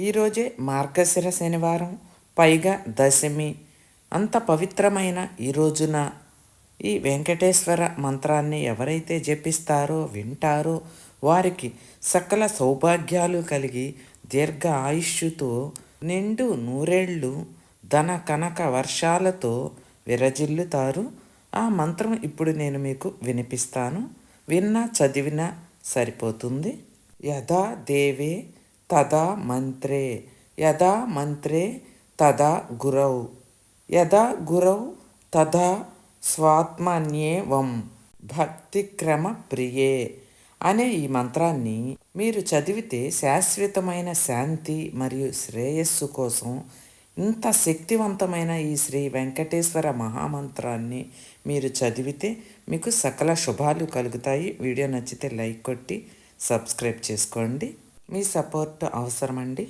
ఈరోజే మార్గశిర శనివారం పైగా దశమి. అంత పవిత్రమైన ఈ రోజున ఈ వెంకటేశ్వర మంత్రాన్ని ఎవరైతే జపిస్తారో వింటారో వారికి సకల సౌభాగ్యాలు కలిగి దీర్ఘ ఆయుష్యుతో నిండు నూరేళ్ళు ధన కనక వర్షాలతో విరజిల్లుతారు. ఆ మంత్రం ఇప్పుడు నేను మీకు వినిపిస్తాను. విన్నా చదివినా సరిపోతుంది. యథా దేవే తదా మంత్రే. యదా మంత్రే తదా గురౌ. యదా గురౌ తదా స్వాత్మన్యేవం. భక్తిక్రమ ప్రియే అనే ఈ మంత్రాన్ని మీరు చదివితే శాశ్వతమైన శాంతి మరియు శ్రేయస్సు కోసం ఇంత శక్తివంతమైన ఈ శ్రీ వెంకటేశ్వర మహామంత్రాన్ని మీరు చదివితే మీకు సకల శుభాలు కలుగుతాయి. వీడియో నచ్చితే లైక్ కొట్టి సబ్స్క్రైబ్ చేసుకోండి. మీ సపోర్ట్ అవసరమండి.